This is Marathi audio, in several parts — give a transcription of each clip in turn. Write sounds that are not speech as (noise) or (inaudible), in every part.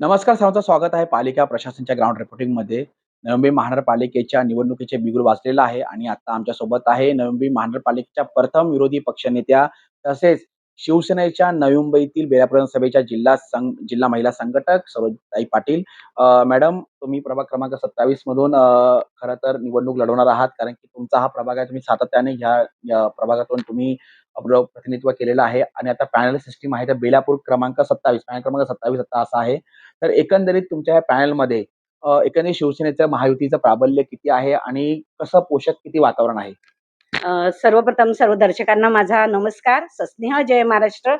नमस्कार सर्वांचं स्वागत आहे पालिका प्रशासनच्या ग्राउंड रिपोर्टिंगमध्ये नवी महानगरपालिकेच्या निवडणुकीचे बिगुल वाचलेला आहे आणि आता आमच्यासोबत आहे नवी महानगरपालिकेच्या प्रथम विरोधी पक्षनेत्या तसेच शिवसेनेच्या नवी मुंबईतील बेलापूर सभेच्या जिल्हा संघ जिल्हा महिला संघटक सरोजताई पाटील. मॅडम तुम्ही प्रभाग क्रमांक सत्तावीस मधून खरं तर निवडणूक लढवणार आहात. कारण की तुमचा हा प्रभाग आहे तुम्ही सातत्याने ह्या प्रभागातून तुम्ही प्रतिनिधित्व केलेलं आहे. आणि आता पॅनल सिस्टीम आहे तर बेलापूर क्रमांक सत्तावीस. पॅनल क्रमांक सत्तावीस आता असा आहे. तर एकंदरीत तुमच्या ह्या पॅनलमध्ये एकंदरीत शिवसेनेचं महायुतीचं प्राबल्य किती आहे? आणि कसं पोषक किती वातावरण आहे? सर्वप्रथम सर्व दर्शकांना माझा नमस्कार. सस्नेह जय महाराष्ट्र.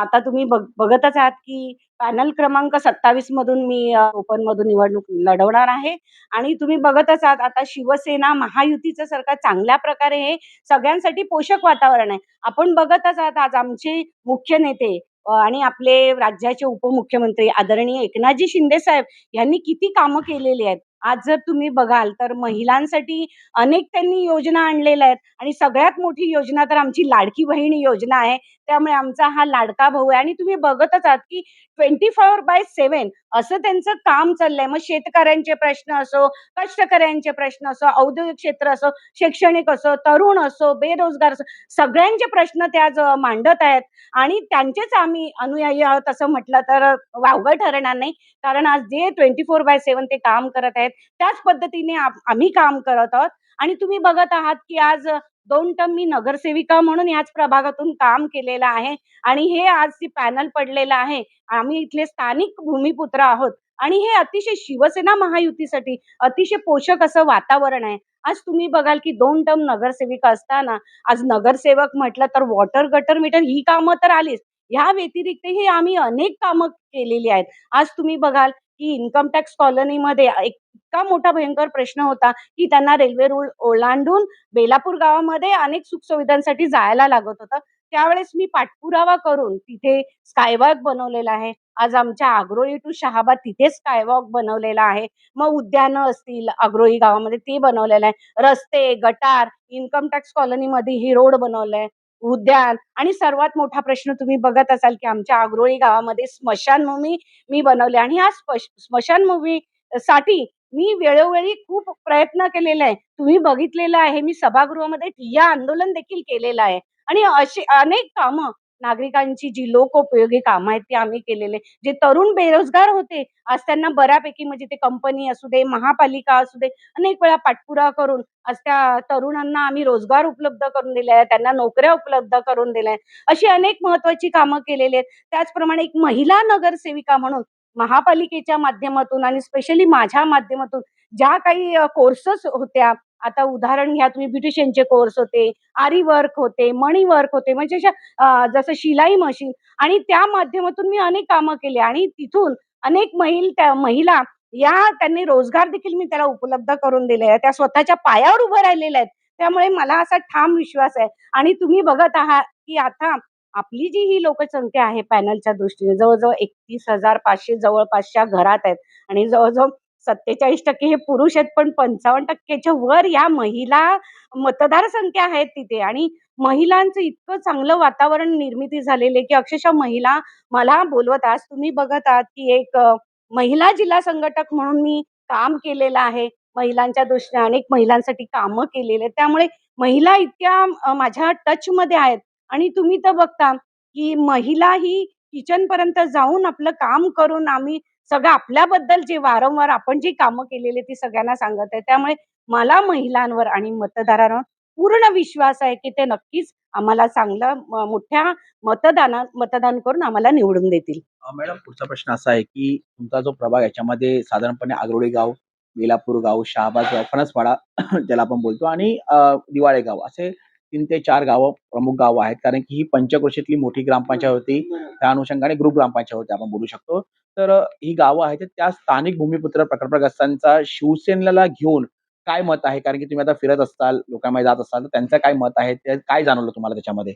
आता तुम्ही बघ बघतच आहात की पॅनल क्रमांक सत्तावीस मधून मी ओपन मधून निवडणूक लढवणार आहे. आणि तुम्ही बघतच आहात आता शिवसेना महायुतीचं सरकार चांगल्या प्रकारे हे सगळ्यांसाठी पोषक वातावरण आहे. आपण बघतच आहात आज आमचे मुख्य नेते आणि आपले राज्याचे उपमुख्यमंत्री आदरणीय एकनाथजी शिंदे साहेब यांनी किती कामं केलेली आहेत. आज जर तुम्ही बघाल तर महिलांसाठी अनेक त्यांनी योजना आणलेल्या आहेत आणि सगळ्यात मोठी योजना तर आमची लाडकी बहीण योजना आहे. त्यामुळे आमचा हा लाडका भाऊ आहे आणि तुम्ही बघतच आहात की ट्वेंटी फोर बाय सेव्हन असं त्यांचं काम चाललंय. मग शेतकऱ्यांचे प्रश्न असो कष्टकऱ्यांचे प्रश्न असो औद्योगिक क्षेत्र असो शैक्षणिक असो तरुण असो बेरोजगार असो सगळ्यांचे प्रश्न ते आज मांडत आहेत. आणि त्यांचेच आम्ही अनुयायी आहोत असं म्हटलं तर वावगं ठरणार नाही. कारण आज जे ट्वेंटी फोर बाय सेव्हन ते काम करत आहेत त्याच पद्धतीने आम्ही काम करत आहोत. आणि तुम्ही बघत आहात की आज दोन टर्म मी नगरसेविका म्हणून याच प्रभागातून काम केलेलं आहे आणि हे आज ती पॅनल पडलेलं आहे आम्ही इथले स्थानिक भूमिपुत्र आहोत आणि हे अतिशय शिवसेना महायुतीसाठी अतिशय पोषक असं वातावरण आहे. आज तुम्ही बघाल की दोन टर्म नगरसेविका असताना आज नगरसेवक म्हटलं तर वॉटर गटर मीटर ही कामं तर आलीच. ह्या व्यतिरिक्तही आम्ही अनेक कामं केलेली आहेत. आज तुम्ही बघाल की इन्कम टॅक्स कॉलनीमध्ये एक इतका मोठा भयंकर प्रश्न होता की त्यांना रेल्वे रूळ ओलांडून बेलापूर गावामध्ये अनेक सुखसुविधांसाठी जायला लागत होतं. त्यावेळेस मी पाठपुरावा करून तिथे स्कायवॉक बनवलेला आहे. आज आमच्या आग्रोळी टू शहाबाद तिथे स्कायवॉक बनवलेला आहे. मग उद्यानं असतील आग्रोळी गावामध्ये ते बनवलेलं आहे. रस्ते गटार इन्कम टॅक्स कॉलनीमध्ये ही रोड बनवलाय. उद्यान आणि सर्वात मोठा प्रश्न तुम्ही बघत असाल की आमच्या आग्रोळी गावामध्ये स्मशानभूमी मी बनवली. आणि ह्या स्मशान स्मशानभूमी साठी मी वेळोवेळी खूप प्रयत्न केलेला आहे. तुम्ही बघितलेलं आहे मी सभागृहामध्ये ठिय्या आंदोलन देखील केलेलं आहे. आणि अशी अनेक कामं नागरिकांची जी लोकोपयोगी कामं आहेत ती आम्ही केलेले. जे तरुण बेरोजगार होते आज त्यांना बऱ्यापैकी म्हणजे ते कंपनी असू दे महापालिका असू दे अनेक वेळा पाठपुरा करून आज त्या तरुणांना आम्ही रोजगार उपलब्ध करून दिले आहे त्यांना नोकऱ्या उपलब्ध करून दिल्या. आहेत अशी अनेक महत्वाची कामं केलेली आहेत. त्याचप्रमाणे एक महिला नगरसेविका म्हणून महापालिकेच्या माध्यमातून आणि स्पेशली माझ्या माध्यमातून ज्या काही कोर्सेस होत्या आता उदाहरण घ्या तुम्ही ब्युटिशियनचे कोर्स होते आरी वर्क होते मणी वर्क होते म्हणजे अशा जसं शिलाई मशीन आणि त्या माध्यमातून मी अनेक कामं केली आणि तिथून अनेक महिल त्या महिला या त्यांनी रोजगार देखील मी त्याला उपलब्ध करून दिले आहे त्या स्वतःच्या पायावर उभं राहिलेल्या आहेत. त्यामुळे मला असा ठाम विश्वास आहे. आणि तुम्ही बघत आहात की आता आपली जी ही लोकसंख्या आहे पॅनलच्या दृष्टीने जवळजवळ एकतीस हजार पाचशे जवळपासच्या घरात आहेत. आणि जवळजवळ सत्तेचाळीस टक्के हे पुरुष आहेत पण पंचावन्न टक्क्याच्या वर या महिला मतदारसंख्या आहेत तिथे. आणि महिलांचं इतकं चांगलं वातावरण निर्मिती झालेले की अक्षरशः महिला मला बोलवत आज तुम्ही बघत आहात की एक महिला जिल्हा संघटक म्हणून मी काम केलेलं आहे. महिलांच्या दृष्टीने अनेक महिलांसाठी कामं केलेले त्यामुळे महिला इतक्या माझ्या टचमध्ये आहेत. आणि तुम्ही तर बघता की महिला ही किचन पर्यंत जाऊन आपलं काम करून आम्ही सगळं आपल्याबद्दल जे वारंवार आपण जी कामं केलेली ती सगळ्यांना सांगत आहे. त्यामुळे मला महिलांवर आणि मतदारांवर पूर्ण विश्वास आहे की ते नक्कीच आम्हाला चांगलं मोठ्या मतदानात मतदान करून आम्हाला निवडून देतील. मॅडम पुढचा प्रश्न असा आहे की तुमचा जो प्रभाग याच्यामध्ये साधारणपणे आगरोळी गाव बेलापूर गाव शहाबाद गाव फणसवाडा (coughs) ज्याला आपण बोलतो आणि दिवाळे गाव असे तीन ते चार गावं प्रमुख गावं आहेत. कारण की ही पंचक्रोशीतली मोठी ग्रामपंचायत होती. त्या अनुषंगाने ग्रुप ग्रामपंचायत होती आपण बोलू शकतो. तर ही गावं आहेत त्या स्थानिक भूमिपुत्र प्रकल्पग्रस्तांचा शिवसेनेला घेऊन काय मत आहे? कारण की तुम्ही आता फिरत असाल लोकांमध्ये जात असाल तर त्यांचं काय मत आहे? ते काय जाणवलं तुम्हाला त्याच्यामध्ये?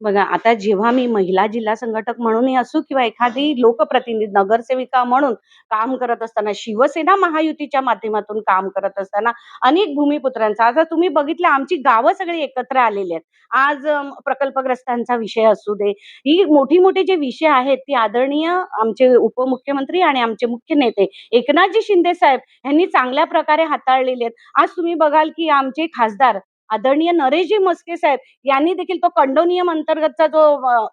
बघा आता जेव्हा मी महिला जिल्हा संघटक म्हणूनही असू किंवा एखादी लोकप्रतिनिधी नगरसेविका म्हणून काम करत असताना शिवसेना महायुतीच्या माध्यमातून काम करत असताना अनेक भूमिपुत्रांचा आता तुम्ही बघितलं आमची गावं सगळी एकत्र आलेली आहेत. आज प्रकल्पग्रस्तांचा विषय असू दे ही मोठी मोठी जे विषय आहेत ती आदरणीय आमचे उपमुख्यमंत्री आणि आमचे मुख्य नेते एकनाथजी शिंदे साहेब यांनी चांगल्या प्रकारे हाताळलेले आहेत. आज तुम्ही बघाल की आमचे खासदार आदरणीय नरेशजी मस्के साहेब यांनी देखील तो कंडोनियम अंतर्गतचा जो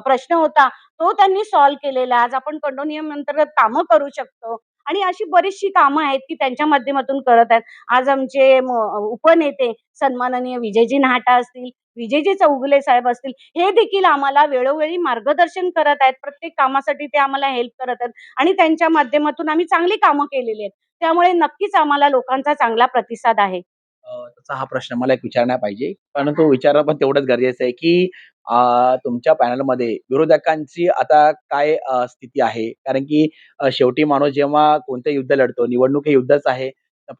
प्रश्न होता तो त्यांनी सॉल्व्ह केलेला. आज आपण कंडोनियम अंतर्गत कामं करू शकतो. आणि अशी बरीचशी कामं आहेत की त्यांच्या माध्यमातून करत आहेत. आज आमचे उपनेते सन्माननीय विजयजी नाहटा असतील विजयजी चौगुले साहेब असतील हे देखील आम्हाला वेळोवेळी मार्गदर्शन करत आहेत. प्रत्येक कामासाठी ते आम्हाला हेल्प करत आहेत. आणि त्यांच्या माध्यमातून आम्ही चांगली कामं केलेली आहेत. त्यामुळे नक्कीच आम्हाला लोकांचा चांगला प्रतिसाद आहे. तसा हा प्रश्न मला एक विचारणा पाहिजे. परंतु विचारणं पण तेवढंच गरजेचं आहे, की तुमच्या पॅनलमध्ये विरोधकांची आता काय स्थिती आहे? कारण की शेवटी माणूस जेव्हा कोणतं युद्ध लढतो, निवडणूक हे युद्धच आहे.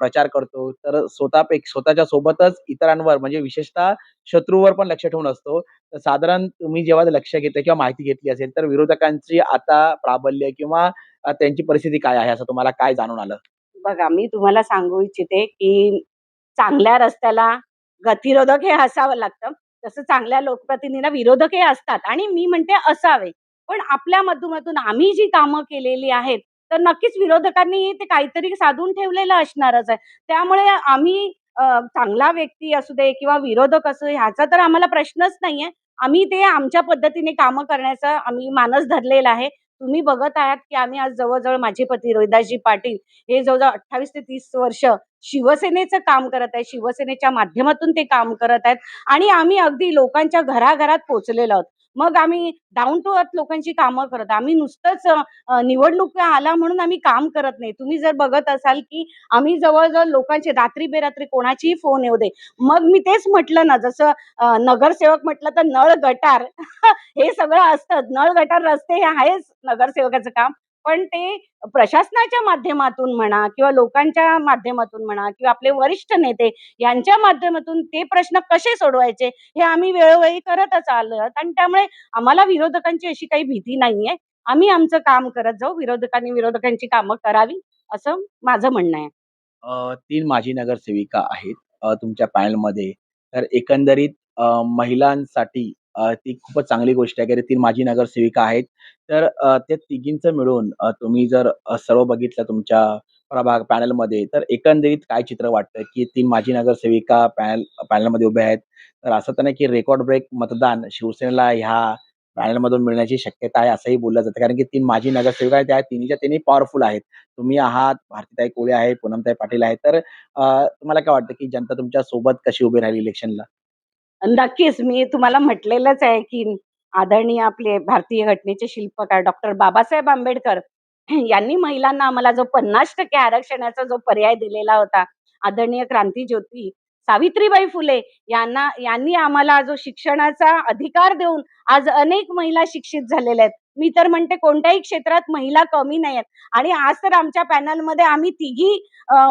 प्रचार करतो, तर स्वतः स्वतःच्या सोबतच इतरांवर म्हणजे विशेषतः शत्रूवर पण लक्ष ठेवून असतो. तर साधारण तुम्ही जेव्हा लक्ष घेता किंवा माहिती घेतली असेल, तर विरोधकांची आता प्राबल्य किंवा त्यांची परिस्थिती काय आहे, असं तुम्हाला काय जाणून आलं? बघा मी तुम्हाला सांगू इच्छिते की चांगल्या रस्त्याला गतिरोधक हे असावं लागतं. तसं चांगल्या लोकप्रतिनिधींना विरोधक हे असतात. आणि मी म्हणते असावे. पण आपल्या माध्यमातून आम्ही जी कामं केलेली आहेत तर नक्कीच विरोधकांनी ते काहीतरी साधून ठेवलेलं असणारच आहे. त्यामुळे आम्ही चांगला व्यक्ती असू दे किंवा विरोधक असू दे, ह्याचा तर आम्हाला प्रश्नच नाहीये. आम्ही ते आमच्या पद्धतीने कामं करण्याचा आम्ही मानस धरलेला आहे. तुम्ही बघत आहात की आम्ही आज जवळजवळ माझे पती रोहिदासजी पाटील हे जवळजवळ अठ्ठावीस ते तीस वर्ष शिवसेनेचं काम करत आहेत शिवसेनेच्या माध्यमातून ते काम करत आहेत आणि आम्ही अगदी लोकांच्या घराघरात पोहोचलेलो आहोत. मग आम्ही डाऊन टू अर्थ लोकांची कामं करत आम्ही नुसतंच निवडणूक आला म्हणून आम्ही काम करत नाही. तुम्ही जर बघत असाल की आम्ही जवळजवळ लोकांचे रात्री बेरात्री कोणाचीही फोन येऊ दे. मग मी तेच म्हटलं ना जसं नगरसेवक म्हटलं तर नळ गटार. (laughs) हे सगळं असतं. नळ गटार रस्ते हे आहेच नगरसेवकाचं काम. पण ते प्रशासनाच्या माध्यमातून म्हणा किंवा लोकांच्या माध्यमातून म्हणा किंवा आपले वरिष्ठ नेते यांच्या माध्यमातून ते प्रश्न कसे सोडवायचे हे आम्ही वेळोवेळी करतच आलो आणि त्यामुळे आम्हाला विरोधकांची अशी काही भीती नाहीये. आम्ही आमचं काम करत जाऊ. विरोधकांनी विरोधकांची कामं करावी असं माझं म्हणणं आहे. तीन माजी नगरसेविका आहेत तुमच्या पॅनलमध्ये. तर एकंदरीत महिलांसाठी ती खूपच चांगली गोष्ट आहे, तीन 3 माजी नगरसेविका आहेत. तर त्या तिघींचं मिळून तुम्ही जर सर्व बघितलं तुमच्या प्रभाग पॅनलमध्ये, तर एकंदरीत काय चित्र वाटतं, की तीन माजी नगरसेविका पॅनल पॅनलमध्ये उभ्या आहेत. तर असं तर नाही, की रेकॉर्ड ब्रेक मतदान शिवसेनेला ह्या पॅनलमधून मिळण्याची शक्यता आहे, असंही बोललं जातं. कारण की तीन माजी नगरसेविका आहेत, त्या तिन्हीच्या तिन्ही पॉवरफुल आहेत. तुम्ही आहात, भारतीताई कोळी आहेत, पूनमताई पाटील आहेत. तर तुम्हाला काय वाटतं, की जनता तुमच्यासोबत कशी उभी राहिली इलेक्शनला? नक्कीच मी तुम्हाला म्हटलेलंच आहे की आदरणीय आपले भारतीय घटनेचे शिल्पकार डॉक्टर बाबासाहेब आंबेडकर यांनी महिलांना आम्हाला जो पन्नास टक्के आरक्षणाचा जो पर्याय दिलेला होता आदरणीय क्रांती ज्योती सावित्रीबाई फुले यांना यांनी आम्हाला जो शिक्षणाचा अधिकार देऊन आज अनेक महिला शिक्षित झालेल्या आहेत. मी तर म्हणते कोणत्याही क्षेत्रात महिला कमी नाही आहेत. आणि आज तर आमच्या पॅनलमध्ये आम्ही तिघी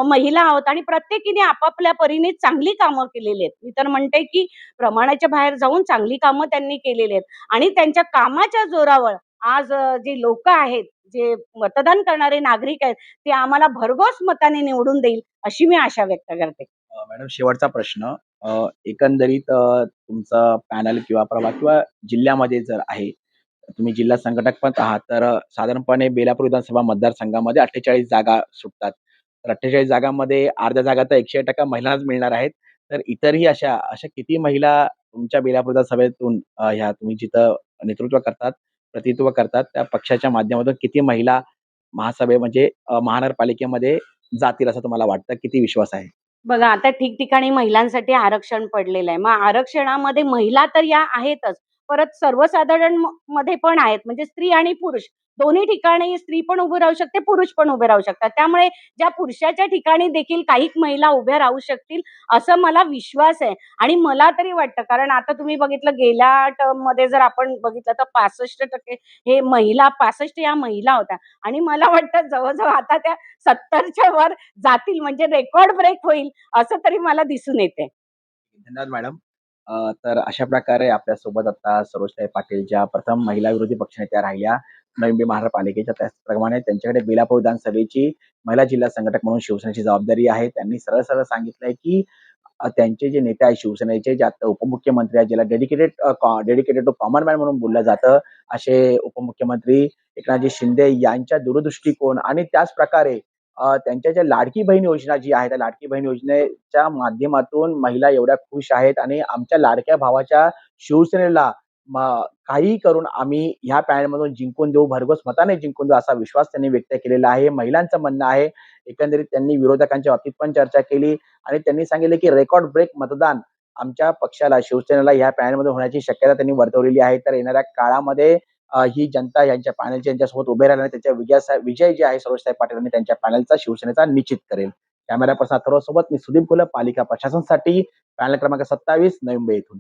महिला आहोत आणि प्रत्येकीने आपापल्या परीने चांगली कामं केलेली आहेत. मी तर म्हणते की प्रमाणाच्या बाहेर जाऊन चांगली कामं त्यांनी केलेली आहेत. आणि त्यांच्या कामाच्या जोरावर आज जे लोक आहेत जे मतदान करणारे नागरिक आहेत ते आम्हाला भरघोस मताने निवडून देईल अशी मी आशा व्यक्त करते. मॅडम शेवटचा प्रश्न. एकंदरीत तुमचा पॅनल किंवा प्रभाग किंवा जिल्ह्यामध्ये जर आहे, तुम्ही जिल्हा संघटक पण आहात, तर साधारणपणे बेलापूर विधानसभा मतदारसंघामध्ये 48 जागा सुटतात. तर 48 जागांमध्ये अर्ध्या जागा तर 100% महिलांनाच मिळणार आहेत. तर इतरही अशा अशा किती महिला तुमच्या बेलापूर विधानसभेतून ह्या तुम्ही जिथं नेतृत्व करतात, प्रतित्व करतात, त्या पक्षाच्या माध्यमातून किती महिला महासभे म्हणजे महानगरपालिकेमध्ये जातील असं तुम्हाला वाटतं? किती विश्वास आहे? बघा आता ठिकठिकाणी महिलांसाठी आरक्षण पडलेलं आहे. मग आरक्षणामध्ये महिला तर या आहेतच. परत सर्वसाधारणमध्ये पण आहेत. म्हणजे स्त्री आणि पुरुष दोन्ही ठिकाणी स्त्री पण उभी राहू शकते, पुरुष पण उभे राहू शकतात. त्यामुळे ज्या पुरुषाच्या ठिकाणी देखील काही महिला उभ्या राहू शकतील, असं मला विश्वास आहे. आणि मला तरी वाटतं कारण आता तुम्ही बघितलं गेल्या टर्ममध्ये जर आपण बघितलं तर 65% हे महिला 65 या महिला होत्या आणि मला वाटतं जवळजवळ आता त्या 70च्या वर जातील म्हणजे रेकॉर्ड ब्रेक होईल असं तरी मला दिसून येते. धन्यवाद मॅडम. तर अशा प्रकारे आपल्यासोबत आता सरोजताई पाटील ज्या प्रथम महिला विरोधी पक्षनेत्या राहिल्या नवी महानगरपालिकेच्या त्याचप्रमाणे त्यांच्याकडे बेलापूर विधानसभेची महिला जिल्हा संघटक म्हणून शिवसेनेची जबाबदारी आहे. त्यांनी सरळ सरळ सांगितलंय की त्यांचे जे नेते आहेत शिवसेनेचे जे आता उपमुख्यमंत्री आहेत, ज्याला dedicated dedicated to common man म्हणून बोललं जातं, असे उपमुख्यमंत्री एकनाथजी शिंदे यांच्या दूरदृष्टिकोन आणि त्याच प्रकारे त्यांच्या ज्या लाडकी बहीण योजना जी आहे, त्या लाडकी बहीण योजनेच्या माध्यमातून महिला एवढ्या खुश आहेत आणि आमच्या लाडक्या भावाच्या शिवसेनेला काही करून आम्ही ह्या पॅनलमधून जिंकून देऊ, भरघोस मताने जिंकून देऊ, असा विश्वास त्यांनी व्यक्त केलेला आहे. महिलांचं म्हणणं आहे. एकंदरीत त्यांनी विरोधकांच्या बाबतीत पण चर्चा केली आणि त्यांनी सांगितले की रेकॉर्ड ब्रेक मतदान आमच्या पक्षाला, शिवसेनेला ह्या पॅनलमध्ये होण्याची शक्यता त्यांनी वर्तवलेली आहे. तर येणाऱ्या काळामध्ये ही जनता यांच्या पॅनलच्या यांच्यासोबत उभे राहिल्याने त्यांच्या विजयाचा विजय जे आहे सरोजताई पाटील यांनी त्यांच्या पॅनलचा शिवसेनेचा निश्चित करेल. कॅमेरा पर्सन अथर्व सोबत मी सुदीप घोलप, पालिका प्रशासनसाठी पॅनल क्रमांक 27 नवी मुंबई येथून.